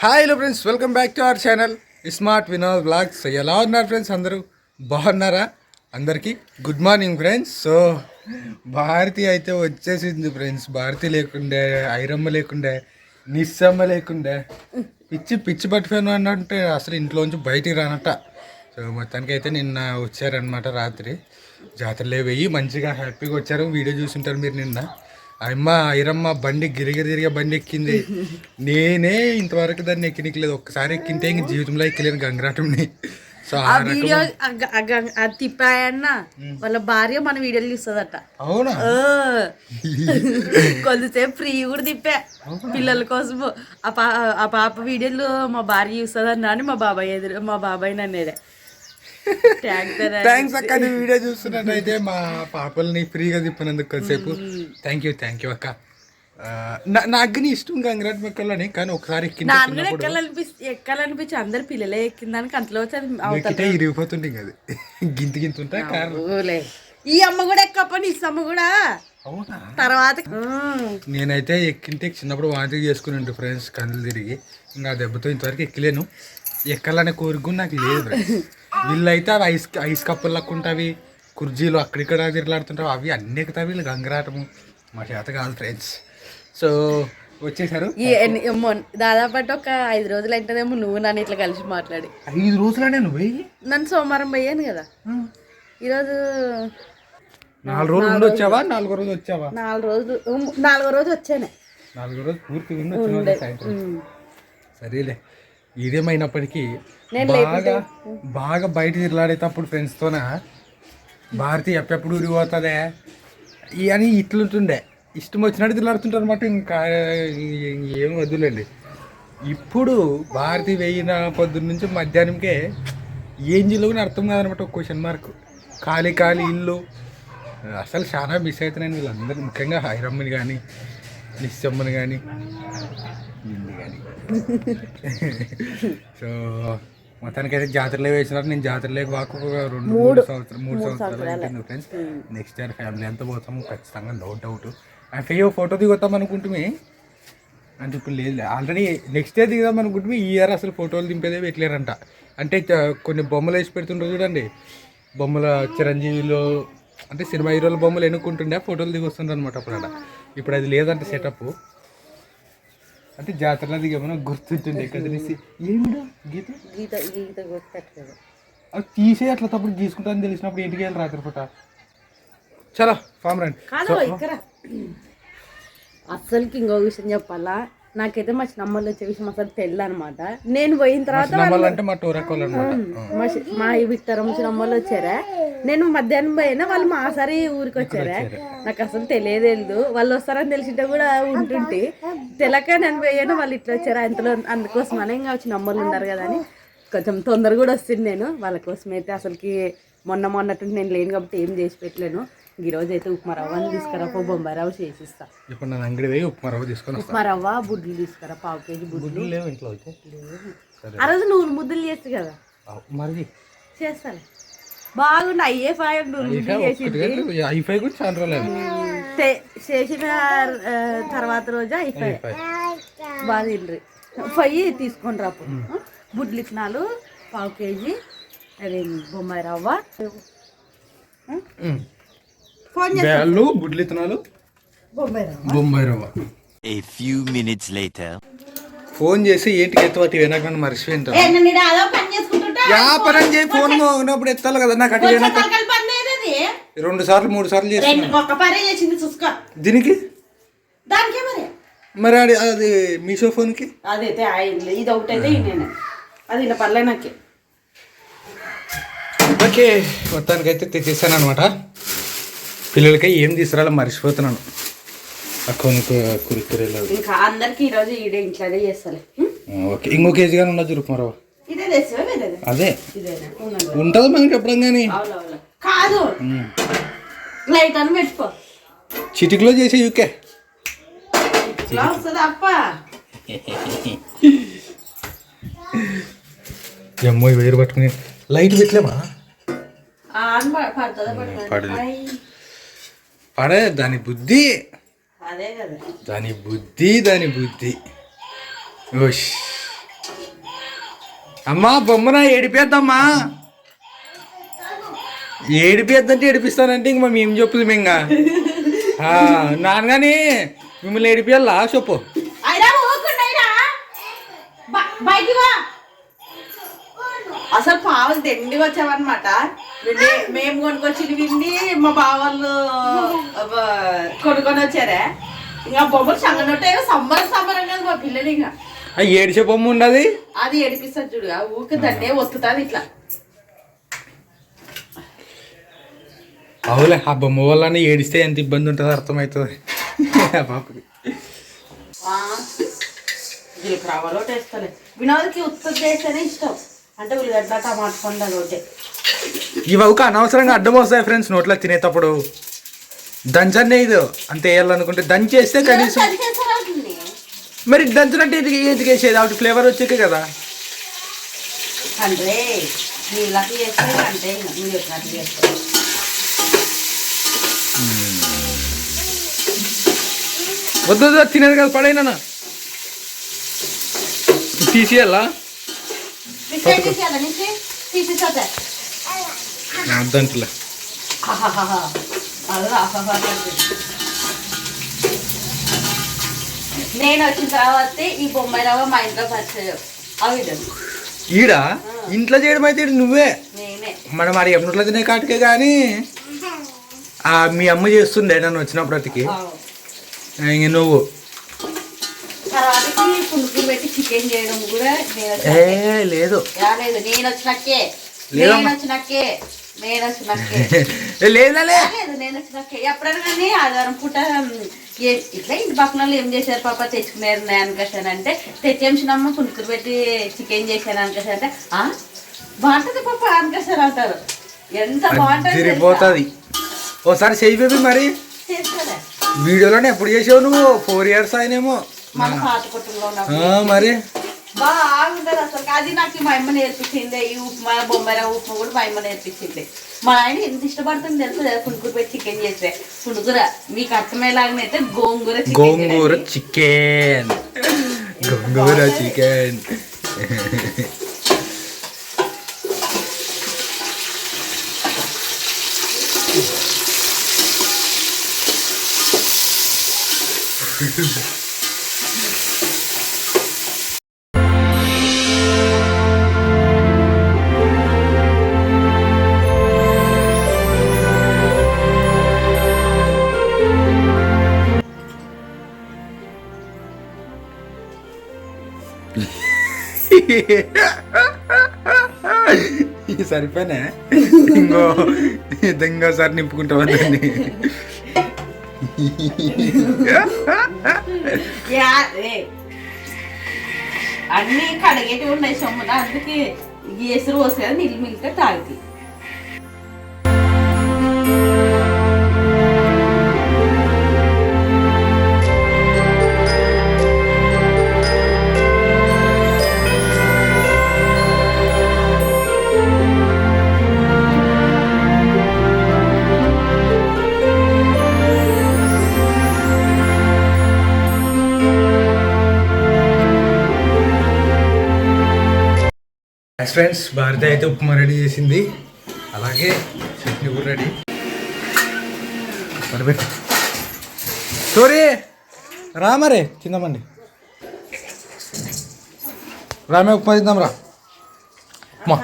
Hi hello friends welcome back to our channel smart Vinod vlogs ఎలా ఉన్నారు friends అందరూ? బాగున్నారా? అందరికీ good morning friends so Bharati అయితే వచ్చేసింది ఫ్రెండ్స్ భారతి లేకుండే ఐరమ్మ లేకుండే నిస్సమ్మ లేకుండే. పిచ్చి పిచ్చి పట్టుకొని అన్నట్టు అసలు ఇంట్లోంచి బయటికి రానట సో మొత్తానికి అయితే నిన్న వచ్చారనమాట రాత్రి. జాతరలే వెయ్యి మంచిగా హ్యాపీగా వచ్చారు. వీడియో చూసుంటారు మీరు నిన్న. అమ్మ ఐరమ్మ బండి గిరిగిరి తిరిగే బండి ఎక్కింది. నేనే ఇంతవరకు దాన్ని ఎక్కినికలేదు ఒక్కసారి ఎక్కింటే ఇంక జీవితంలో ఎక్కలేను గంగరాటంని. సో ఆ వీడియో అది తిప్పాయన్న వాళ్ళ భార్య మన వీడియోలు చూస్తుందట అవునా? ఓ. కొద్దిసేపు ఫ్రీ కూడా తిప్పా పిల్లల కోసం. ఆ పాప వీడియోలు మా భార్య చూస్తుందన్న అని మా బాబాయ్ ఎదురు మా బాబాయ్ తరా. థ్యాంక్స్ అక్క నీ వీడియో చూస్తున్నట్టయితే మా పాపల్ని ఫ్రీగా తిప్పినందుకు కొద్దిసేపు. థ్యాంక్ యూ థ్యాంక్ యూ అక్క. నా నాకు నీ ఇష్టం గంగరాట్ మెక్కలని కానీ ఒకసారి ఎక్కాలనిపిస్తే ఎక్కాలనిపించి అందరు పిల్లలే ఎక్కిందానికి అంతలో వచ్చి ఇరిగిపోతుండే అది. గింత గింత ఉంటా కారణం. ఊలే. ఈ అమ్మ కూడా ఎక్కప్పని ఈ అమ్మ కూడా? తర్వాత. నేనైతే ఎక్కింటే చిన్నప్పుడు వాంతి చేసుకుని ఫ్రెండ్స్ కళ్ళు తిరిగి. ఇంకా దెబ్బతో ఇంతవరకు ఎక్కలేను. ఎక్కాలనే కోరిక నాకు లేదు ఫ్రెండ్స్ వీళ్ళైతే అవి ఐస్ ఐస్ కప్పులు లక్కుంటావి కుర్జీలు అక్కడిక్కడ తిరలాడుతుంటావు అవి అన్ని ఎక్కుతావి వీళ్ళు గంగరాటము. మా చేత కాదు ఫ్రెండ్స్. సో వచ్చేసారు. దాదాపు అంటే ఒక ఐదు రోజులు అయితేనేమో నువ్వు నన్ను ఇట్లా కలిసి మాట్లాడి. ఐదు రోజులనే నువ్వు? వెయ్యి నన్ను సోమవారం పోయాను కదా. ఈరోజు నాలుగు రోజులు ఉండి వచ్చావా? నాలుగో రోజు వచ్చావా? నాలుగు రోజులు ఉమ్, నాలుగో రోజు వచ్చాను. నాలుగో రోజు పూర్తిగా ఉండి. సరేలే. ఇదేమైనప్పటికీ బాగా బాగా బయట తిరలాడేటప్పుడు ఫ్రెండ్స్తోన భారతి ఎప్పుడెప్పుడు ఊరిపోతుందే అని ఇట్లుంటుండే. ఇష్టం వచ్చినట్టు తిరలాడుతుంటారు అనమాట ఇంకా ఏం వద్దులేండి. ఇప్పుడు భారతి వేయిన పొద్దున్న నుంచి మధ్యాహ్నంకే ఏం జిల్లుగా అర్థం కాదనమాట ఒక క్వశ్చన్ మార్క్ ఖాళీ ఖాళీ ఇల్లు. అసలు చాలా మిస్ అవుతున్నాను వీళ్ళందరూ. ముఖ్యంగా హైరమ్మని కానీ నిస్సమ్మని కానీ నిన్ను కానీ సో మొత్తానికైతే జాతరలో వేసినారు. నేను జాతరలోకి వాకు ఒక రెండు మూడు. సంవత్సరం మూడు సంవత్సరాలు అయిపోయింది ఫ్రెండ్స్ నెక్స్ట్ ఇయర్ ఫ్యామిలీ అంతా పోతాం ఖచ్చితంగా నో డౌట్ అంటే అయ్యో ఫోటో దిగుతాం అనుకుంటుమే. అంటే ఇప్పుడు లేదు. ఆల్రెడీ నెక్స్ట్ ఇయర్ దిగుదాం అనుకుంటుమే. ఈ ఇయర్ అసలు ఫోటోలు దింపేదే పెట్టలేరంట. అంటే కొన్ని బొమ్మలు వేసి పెడుతుంటారు చూడండి. బొమ్మల చిరంజీవిలో అంటే సినిమా హీరోల బొమ్మలు ఎన్నుకుంటుండే ఫోటోలు దిగి వస్తుండ్రు అనమాట అప్పుడు ఇప్పుడు అది లేదంట సెటప్ అంటే జాతరలో దిగమని గుర్తుంటుంది కదిలేసి ఏమిడో? గీత? గీత గీత కొట్టట్లేదు అది తీసే అట్లా తప్పుడు గీసుకుంటాను తెలిసినప్పుడు ఇంటికి వెళ్ళి రాత్రి పూట. చలో ఫామ్ రండి. ఇక్కడ. అస్సలకి ఇంకో విషయం చెప్పాలా? నాకైతే మా చిన్నమ్మలు వచ్చే విషయం అసలు తెల్ల అనమాట నేను పోయిన తర్వాత మా విక్టరం చిన్నమ్మలు వచ్చారా? నేను మధ్యాహ్నం పోయినా వాళ్ళు మా సారి ఊరికి వచ్చారా? నాకు అసలు తెలియలేదు వాళ్ళు వస్తారని తెలిసింటే కూడా ఉంటుంటే. తెలక నేను పోయాను వాళ్ళు ఇట్లా వచ్చారా? అంతలో అందుకోసమనే ఇంకా చిన్నమ్మలు ఉన్నారు కదా అని. కొంచెం తొందర కూడా వస్తుంది నేను. వాళ్ళ కోసం అయితే అసలుకి మొన్న మొన్నట్టు నేను లేను కాబట్టి ఏం చేసి పెట్టలేను. ఈ రోజు అయితే ఉప్మా రవ్వ అని తీసుకురా పో బొంబాయి రవ్వ చేసిస్తా. ఇప్పుడు నేను అంగడి పోయి ఉప్మా రవ్వ తీసుకొని ఉప్మా రవ్వ బుడ్లు తీసుకురా పావు కేజీ బుడ్లు. లేవు ఇంట్లో అయితే. ఆ రోజు నువ్వు ముద్దులు చేస్తా కదా. మరి? చేస్తాను బాగుండు అయ్యే ఫైవ్ నువ్వు ముద్దులు చేసి ఐఫై కూడా చాలా రోజులు చేసిన తర్వాత రోజు అయిపోయి బాగా తిండ్రి. ఫైవ్ తీసుకొని రాపు బుడ్లు ఇచ్చినాలు పావు కేజీ అది బొంబాయి రవ్వ. బ్యాళ్ళు బుడ్లు ఇత్తనాలు బొంబాయి రవ్వ A few minutes later. Phone చేసి ఏంటికి ఎత్తవటి వెనక ఏ, నన్ను చేసుకుంటుంటా. వ్యాపారం చేయి ఫోన్ ఉన్నప్పుడు ఎత్తాలి కదా నాకు అటు వెనక. రెండు సార్లు మూడు సార్లు చేసిన దీనికి? దానికే మరి. మరి అది అది మీషో ఫోన్కి? అదైతే అయింది ఇది ఒకటైతే నేను అది ఇలా పర్లే నాకే. ఓకే మొత్తానికి అయితే తెచ్చేసాను అనమాట పిల్లలకి ఏం తీసుకురాలో? మర్చిపోతున్నాను. అకౌంట్ కురికురేలు ఇంకా అందరికి ఈరోజు ఈడే ఇంట్లోనే చేస్తాలే. ఓకే. ఇంకో కేజీ కానీ తెస్తావా? వేరేది అదే. ఉంటుంది మనకి ఎప్పుడం కానీ. కాదు. లైట్ అని పెట్టుకో. చిటికలో చేసే యూకే. ఈ వేరు పట్టుకుని. లైట్ పెట్టలేమా? పడుతుందా? పడదు. పడే దాని బుద్ధి. అదే కదా. దాని బుద్ధి దాని బుద్ధి. ఓష్. అమ్మా బొమ్మన ఏడిపేద్దమ్మా. ఏడిపేద్దంటే ఏడిపిస్తానంటే ఇంక మేము ఏం చెప్పుదు ఇంకా? నాన్నగాని మిమ్మల్ని ఏడిపియాలా? చెప్పు. అసలు పావులు దండిగా వచ్చావన్నమాట. మేము కొనుక్కొచ్చి విండి మా బావాళ్ళు కొనుక్కొని వచ్చారే. ఇంకా బొమ్మలు సంగనొట్టే సంబరం సంబరం కదా మా పిల్లలు ఇంకా. ఆ ఏడిచే బొమ్మ ఉండదు అది ఏడిపిస్తుంది చూడు ఊరికి దండే వస్తుంది ఇట్లా. అవులే ఆ బొమ్మ వల్ల ఏడిస్తే ఎంత ఇబ్బంది ఉంటుందో అర్థమవుతుంది. పాపకి. ఆ, జీలకర్ర ఆవాలు ఒకటి వేసుకోలే వినోద్కి ఉత్పత్తి చేస్తేనే ఇష్టం. అంటే ఉల్లిగడ్డ టమాటా పండు అది ఒకటి ఇవి ఒక అనవసరంగా అడ్డం వస్తాయి ఫ్రెండ్స్ నోట్లో తినేటప్పుడు. దంచనే ఇది. అంతే వేయాలనుకుంటే దంచేస్తే కనీసం. మరి దంచినట్టు ఎందుకు ఎందుకు వేసేది ఆవిడ ఫ్లేవర్ వచ్చాక కదా. వద్దు తినేది కదా పడైనా తీసేయాలా? తీసేసా దాంట్లో నేను వచ్చిన తర్వాత ఈ బొమ్మాయిలవ మా ఇంట్లో పరిచయం అవి ఈడ? ఇంట్లో చేయడం అయితే నువ్వే? మనం మరి ఎన్నట్లో తినే కాటికే కానీ ఆ, మీ అమ్మ చేస్తుండే నన్ను ఆవు. ఇంక నువ్వు? ఏ. లేదు. నేను వచ్చినాకే. నేను వచ్చినాకే. నేను వచ్చినాకే లేదులే. నేను వచ్చినాకే ఎప్పుడైనా కానీ ఆదివారం పూట ఇట్లా ఇంటి పక్కన వాళ్ళు ఏం చేశారు పాప? తెచ్చుకున్నారు నేను అనుకోసాను అంటే తెచ్చేమిచినమ్మ పులుకులు పెట్టి చికెన్ చేశాను అనుకోసాను అంటే ఆ? బాగుంటుంది పాప అనుకోసారు అంటారు. ఎంత బాగుంటుంది ఓసారి చెయ్యి బేబీ మరి. వీడియోలోనే ఎప్పుడు చేసావు నువ్వు? ఫోర్ ఇయర్స్ అయినేమో. మన పాత కుటుంబంలో ఉన్నప్పుడు ఆ, మరి. బాగుంటది అసలు అది నాకు మా అమ్మ నేర్పించింది ఈ ఉప్మా బొమ్మాయి రవ్వ ఉప్మా కూడా మా అమ్మ నేర్పించింది మా ఆయన ఎంత ఇష్టపడుతుంది తెలుసు పుణుకురు పెట్టి చికెన్ చేస్తే పుణుకుర మీకు అర్థమయ్యేలాగానైతే గోంగూర chicken గోంగూర చేయండి. చికెన్ గోంగూర చికెన్ ఇది సరిపోయినా? ఇంకో ఇది ఇంకోసారి నింపుకుంటావా దాన్ని? యా, అన్ని కడిగేటి ఉన్నాయి సొమ్మున అందుకే ఈ ఎసురు వస్తుంది కదా నీళ్ళు మిగిలితే తాగుతాయి ఫ్రెండ్స్ భారత అయితే ఉప్మా రెడీ చేసింది. అలాగే చట్నీ కూడా రెడీ. సరిపెట్టు సోరీ రామరే తిందామండి. రామే ఉప్మా తిందాం రా. ఉప్మా.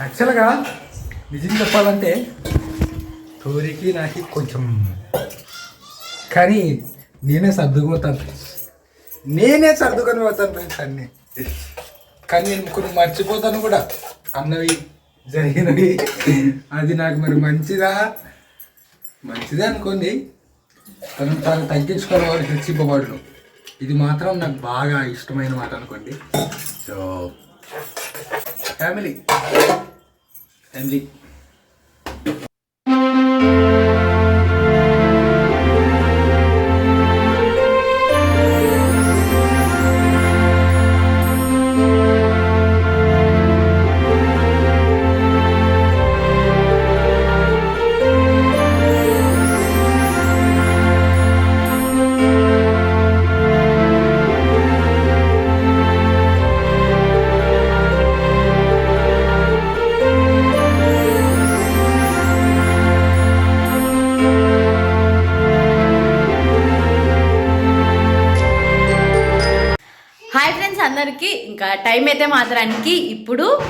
యాక్చువల్గా నిజం చెప్పాలంటే టోరీకి నాకు కొంచెం కానీ నేనే సర్దుకుపోతాను. ఫ్రెండ్స్ నేనే సర్దుకొని పోతాను ఫ్రెండ్స్ అన్నీ. కానీ నేను కొన్ని మర్చిపోతాను కూడా. అన్నవి జరిగినవి. అది నాకు మరి మంచిదా? మంచిదే అనుకోండి. తను తాను తగ్గించుకోవడం వారికి హెచ్చింపబడును ఇది మాత్రం నాకు బాగా ఇష్టమైన మాట అనుకోండి. So family. ఫ్యామిలీ. అందరికీ ఇంకా టైం అయితే మాత్రానికి ఇప్పుడు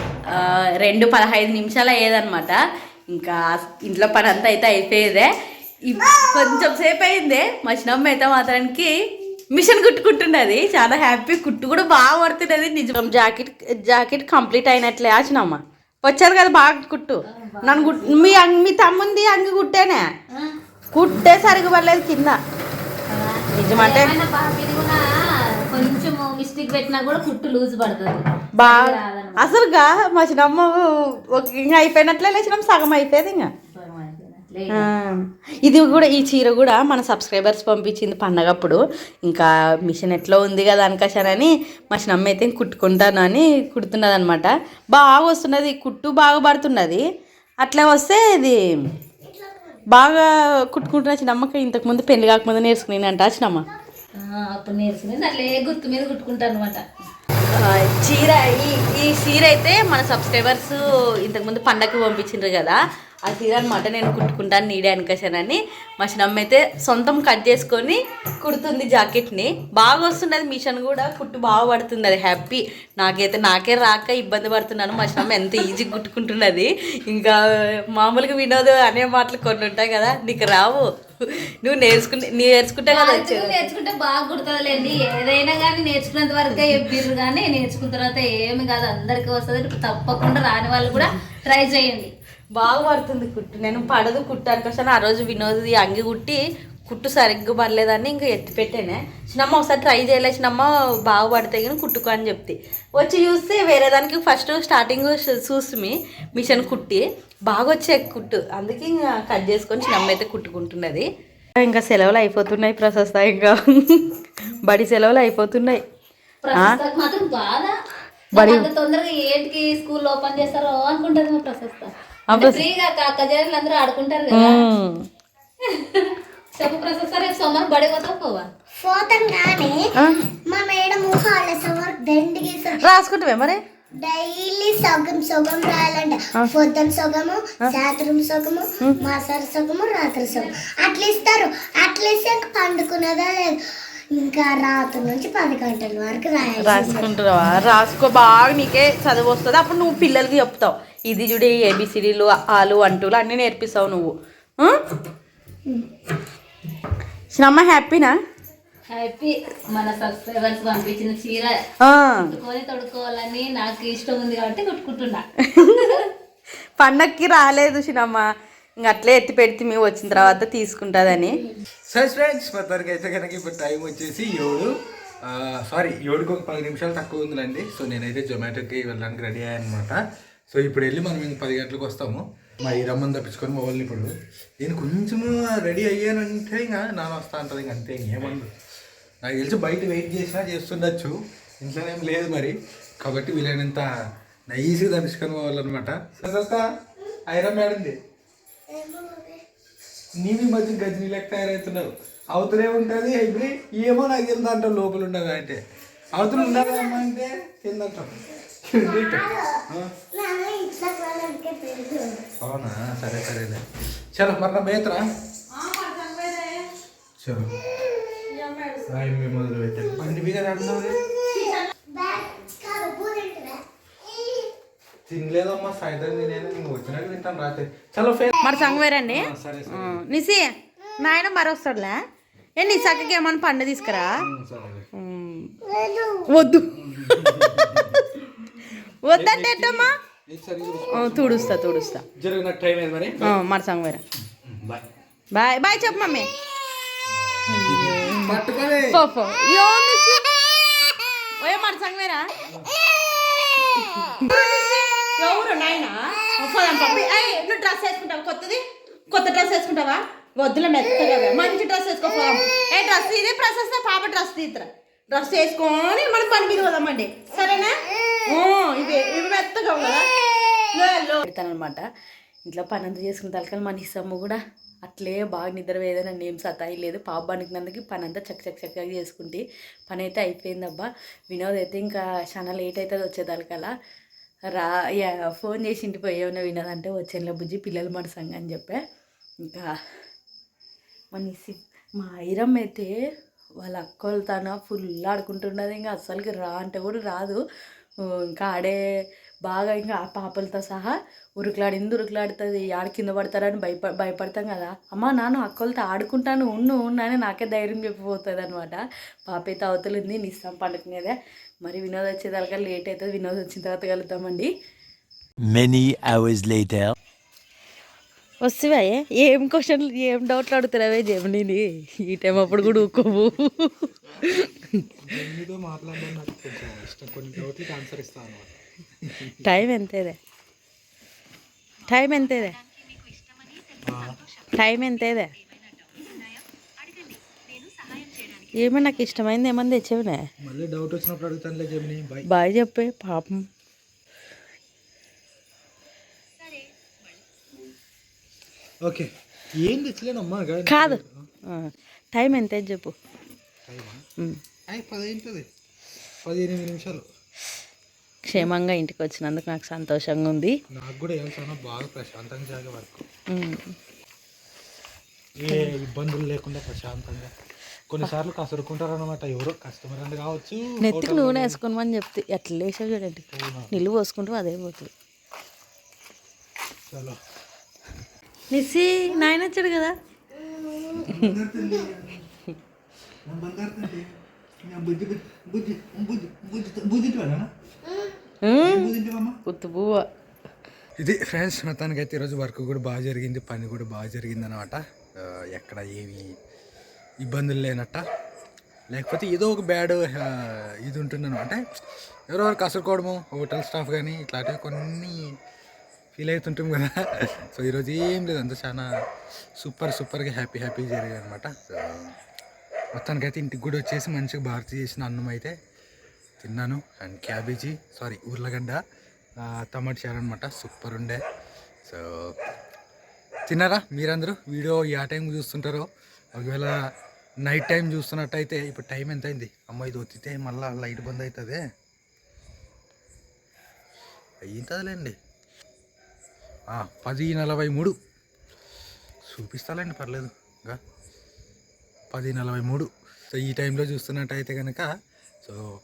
రెండు పదహైదు నిమిషాలు అయ్యేదన్నమాట. ఇంకా ఇంట్లో పని అంతా అయితే అయిపోయేదే. కొంచెం సేపు అయిందే మా చిన్నమ్మ అయితే మాత్రానికి మిషన్ కుట్టుకుంటున్నది. చాలా హ్యాపీ కుట్టు కూడా బాగా పడుతున్నది. నిజం జాకెట్ జాకెట్ కంప్లీట్ అయినట్లే చిన్నమ్మ. వచ్చారు కదా బాగా కుట్టు. నన్ను కుట్ మీ అంగ్- మీ తమ్ముంది అంగి కుట్టేనే. కుట్టే సరిగ్గా పడలేదు కింద. నిజమంటే? కొంచెం మిస్టేక్ పెట్టినా కూడా కుట్టు లూజ్ పడుతుంది. బాగా అసలుగా మా చిన్నమ్మ ఒక- ఇంకా అయిపోయినట్లే లేచినాం సగం అయిపోయేది ఇంకా. ఇది కూడా ఈ చీర కూడా మన సబ్స్క్రైబర్స్ పంపించింది పండగప్పుడు. ఇంకా మిషన్ ఎట్లా ఉంది కదా అనుకశానని మా చిన్నమ్మ అయితే కుట్టుకుంటాను అని కుడుతున్నది అనమాట బాగా వస్తున్నది కుట్టు బాగా పడుతున్నది. అట్లా వస్తే ఇది బాగా కుట్టుకుంటున్న చిన్నమ్మకి ఇంతకుముందు పెళ్ళి కాకముందు నేర్చుకునేనంట చిన్నమ్మ. అప్పుడు నేర్చుకుని అట్లే గుర్తు మీద కుట్టుకుంటాను అనమాట చీర ఈ ఈ చీర అయితే మన సబ్స్క్రైబర్స్ ఇంతకుముందు పండగకి పంపించిండ్రు కదా. ఆ చీర అనమాట నేను కుట్టుకుంటాను నీడే అనుకశానని. మా చిన్నమ్మ అయితే సొంతం కట్ చేసుకొని కుడుతుంది జాకెట్ని. బాగా వస్తున్నది మిషన్ కూడా కుట్టు బాగా పడుతుంది అది హ్యాపీ. నాకైతే నాకే రాక ఇబ్బంది పడుతున్నాను. మా చిన్నమ్మ ఎంత ఈజీ కుట్టుకుంటున్నది. ఇంకా మామూలుగా వినోద్ అనే మాటలు కొన్ని ఉంటాయి కదా నీకు రావు. నువ్వు నేర్చుకుంటే నేర్చుకుంటే కదా నేర్చుకుంటే బాగా కుడుతుందిలేండి. ఏదైనా కానీ నేర్చుకున్నంత వరకే చెప్పిర్రు కానీ నేర్చుకున్న తర్వాత ఏమి కాదు అందరికీ వస్తుంది. తప్పకుండా రాని వాళ్ళు కూడా ట్రై చేయండి. బాగా పడుతుంది కుట్టు. నేను పడదు కుట్టు అనుకోసాను ఆ రోజు వినోద్ ఈ అంగి కుట్టి కుట్టు సరిగ్గా పడలేదని ఇంకా ఎత్తి పెట్టానే. చిన్నమ్మ ఒకసారి ట్రై చేయలే. చిన్నమ్మ బాగా పడితే కానీ కుట్టుకో అని చెప్తే. వచ్చి చూస్తే వేరే దానికి ఫస్ట్ స్టార్టింగ్ చూసి మిషన్ కుట్టి. బాగా వచ్చే కుట్టు. అందుకే ఇంకా కట్ చేసుకొని చిన్నమ్మ అయితే కుట్టుకుంటున్నది. ఇంకా సెలవులు అయిపోతున్నాయి ప్రశస్త ఇంకా. బడి సెలవులు అయిపోతున్నాయి. బడి- తొందరగా ఏంటికి స్కూల్ ఓపెన్ చేస్తారో అనుకుంటది ప్రశస్త. ఫ్రీగా జైలు అందరూ ఆడుకుంటారు కదా. మ్మ్. చెప్పు ప్రశస్త రేపు సోమవారం బడి పోతావు పోవా? పోతాం కానీ? మా మేడం రాసుకుంటావే మరి? డైలీ సగం సగం రాయాలంట. పొద్దున సగము సాయంత్రం సగము మాసారి సగము రాత్రి సగం అట్లా ఇస్తారు అట్లా ఇస్తే ఇంకా పండుకునేదా లేదు. ఇంకా రాత్రి నుంచి పది గంటల వరకు రాయాలి రాసుకుంటున్నావా? రాసుకో బాగా నీకే చదువు వస్తుంది. అప్పుడు నువ్వు పిల్లలకి చెప్తావు. ఇది చూడు ఏబిసిడీలు ఆలు అంటూలు అన్నీ నేర్పిస్తావు నువ్వు? చిన్నమ్మ హ్యాపీనా? హ్యాపీ. మన సబ్స్క్రైబర్స్ పంపించిన చీర ఆ. కుట్టుకొని తొడుక్కోవాలని నాకు ఇష్టం ఉంది కాబట్టి కుట్టుకుంటున్నా. పండక్కి రాలేదు చిన్నమ్మ ఇంక అట్లే ఎత్తి పెడితే మేము వచ్చిన తర్వాత తీసుకుంటుందని. మొత్తానికి అయితే కనుక ఇప్పుడు టైం వచ్చేసి ఏడు. సారీ ఏడుకు ఒక పది నిమిషాలు తక్కువ ఉందిలేండి. సో నేనైతే జొమాటోకి వెళ్ళడానికి రెడీ అయ్యాను అనమాట సో ఇప్పుడు వెళ్ళి మనం ఇంక పది గంటలకు వస్తాము. మా ఈరమ్మని తప్పించుకొని మా వాళ్ళని ఇప్పుడు. నేను కొంచెము రెడీ అయ్యానంటే ఇంకా నాన్న వస్తా అంటది ఇంక అంతే ఇంకేమందు నాకు తెలిసి బయట వెయిట్ చేసినా చేస్తుండొచ్చు. ఇంట్లోనే ఏం లేదు మరి. కాబట్టి వీలైనంత నైస్గా తప్పించుకొని పోవాలన్నమాట ఐరమ్ మేడంది నీవి మధ్య గజనీ లెక్క తయారవుతున్నావు. అవతలే ఉంటుంది ఏమో నాకు కింద లోపల ఉండదు అంటే. అవతల అమ్మా అంటే కింద అంటాం అవునా? సరే సరేలే. చలో మరి బేతరా చలో. రాయి మీ మొదలు పెట్టాను బండి మీద అడుగుతుంది తినలేదమ్మా సాయంత్రం తినేది. నువ్వు వచ్చినాక తింటాను రాత్రి. చలో ఫే మరి సంగవేరండి నిసి నాయన మరి వస్తాడులే? ఏ నీ ఏమన్నా పండు తీసుకురా. వద్దు. వద్దంటే ఎట్టమ్మా? తుడుస్తా తుడుస్తా. జరిగిన నాకు టైం అయింది మరి? ఆ, మరి సంగవేరా బాయ్ బాయ్ చెప్పు మమ్మీ. ఓయ్ మరి సంగవేరా ఎవరు నాయనా? పప్పి. నువ్వు డ్రెస్ వేసుకుంటావా? కొత్తది? కొత్త డ్రెస్ వేసుకుంటావా? వద్దులే మెత్తగా మంచి డ్రెస్ వేసుకో ఏ డ్రెస్ ఇది ప్రశస్త పాప డ్రెస్ తీద్దరా. డ్రెస్ వేసుకొని మనం పని మీద పోదామండి సరేనా? ఇవి ఇవి మెత్తగా పెడతాను అనమాట ఇంట్లో పని అంతా చేసుకున్న తలకలు మన ఇస్తాము కూడా. అట్లే బాగా నిద్ర వేదని నన్ను ఏం సతాయి లేదు. పాప పనికినందుకు పని అంతా చక్క చక్క చక్కగా చేసుకుంటే పని అయితే అయిపోయిందబ్బా. వినోద్ అయితే ఇంకా చాలా లేట్ అవుతుంది వచ్చేదానికల్లా రా యా, ఫోన్ చేసి ఇంటి పోయేమన్నా వినోద్ అంటే వచ్చేలా బుజ్జి పిల్లలు మన అని చెప్పా. ఇంకా మన మా ఐరమ్ అయితే వాళ్ళ అక్కలు ఫుల్ ఆడుకుంటున్నది. ఇంకా అస్సలకి రా అంటే కూడా రాదు. ఇంకా ఆడే బాగా ఇంకా ఆ పాపలతో సహా ఉరుకులాడింది ఉరుకులాడుతుంది? ఆడ కింద పడతారని భయప భయపడతాం కదా. అమ్మ నాను అక్కలతో ఆడుకుంటాను ఉన్ను ఉన్నానే అని నాకే ధైర్యం చెప్పిపోతుంది అనమాట పాప అయితే అవతలింది నిస్తాం పండుకునేదే. మరి వినోద్ వచ్చేదాకా లేట్ అవుతుంది వినోద్ వచ్చిన తర్వాత కలుద్దామండి. మెనీ అవర్స్ లేటర్ వస్తువా? ఏం క్వశ్చన్లు ఏం డౌట్లు అడుగుతున్నావే జమినీని ఈ టైం అప్పుడు కూడా ఊకోవు టైం ఎంతేదే టైం ఎంతేదే టైం ఎంతేదే ఏమో నాకు ఇష్టమైంది ఏమని తెచ్చేవినే? మళ్ళీ డౌట్ వచ్చినప్పుడు అడుగుతానులే జమిని. బాయ్ బాయ్ చెప్పే పాపం. ఓకే. ఏం తెచ్చలేనమ్మా కాదు. టైం ఎంత చెప్పు. పదిహేను నిమిషాలు. క్షేమంగా ఇంటికి వచ్చినందుకు నాకు సంతోషంగా ఉంది. నాకు కూడా చాలా బాగా ప్రశాంతంగా జాగే వరకు. ఏ ఇబ్బందులు లేకుండా ప్రశాంతంగా. కొన్నిసార్లు కసురుకుంటారు అనమాట ఎవరో కస్టమర్ అని కావచ్చు నెత్తికి నూనె వేసుకోమని చెప్తే ఎట్లా వేసావు చూడండి. నీళ్ళు పోసుకుంటూ అదే పోతుంది. చలో. నిస్సి నాయన వచ్చాడు కదా. ఉత్తు పువ్వ ఇది ఫ్రెండ్స్ మొత్తానికి అయితే ఈరోజు వర్క్ కూడా బాగా జరిగింది పని కూడా బాగా జరిగింది అనమాట ఎక్కడ ఏమి ఇబ్బందులు లేనట్ట. లేకపోతే ఏదో ఒక బ్యాడ్ ఇది ఉంటుంది అనమాట ఎవరెవరు కసురుకోవడము హోటల్ స్టాఫ్ కానీ ఇట్లాంటివి కొన్ని ఫీల్ అవుతుంటాం కదా. సో ఈరోజు ఏం లేదు. అంత చాలా సూపర్ సూపర్గా హ్యాపీ హ్యాపీగా జరిగాయి అనమాట సో మొత్తానికైతే ఇంటికి కూడా వచ్చేసి మంచిగా భారతి చేసిన అన్నం అయితే తిన్నాను. అండ్ క్యాబేజీ సారీ ఉర్లగడ్డ టమాటా చారు అనమాట సూపర్ ఉండే. సో తిన్నారా మీరందరూ? వీడియో ఏ టైం చూస్తుంటారో? ఒకవేళ నైట్ టైం చూస్తున్నట్టయితే ఇప్పుడు టైం ఎంత అయింది అమ్మ ఇది ఒత్తితే మళ్ళీ లైట్ బంద్ అవుతుంది. అయ్యింటుందిలేండి పది నలభై మూడు. చూపిస్తాలండి పర్లేదు. ఇంకా పది నలభై మూడు. సో ఈ టైంలో చూస్తున్నట్టయితే కనుక సో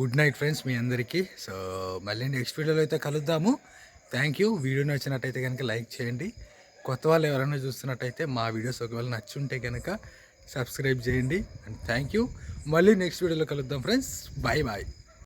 గుడ్ నైట్ ఫ్రెండ్స్ మీ అందరికీ. సో మళ్ళీ నెక్స్ట్ వీడియోలో అయితే కలుద్దాము. Thank you. వీడియో నచ్చినట్టయితే కనుక లైక్ చేయండి. కొత్త వాళ్ళు ఎవరైనా చూస్తున్నట్టయితే మా వీడియోస్ ఒకవేళ నచ్చుంటే కనుక సబ్స్క్రైబ్ చేయండి. And thank you. మళ్ళీ నెక్స్ట్ వీడియోలో కలుద్దాం ఫ్రెండ్స్. Bye bye.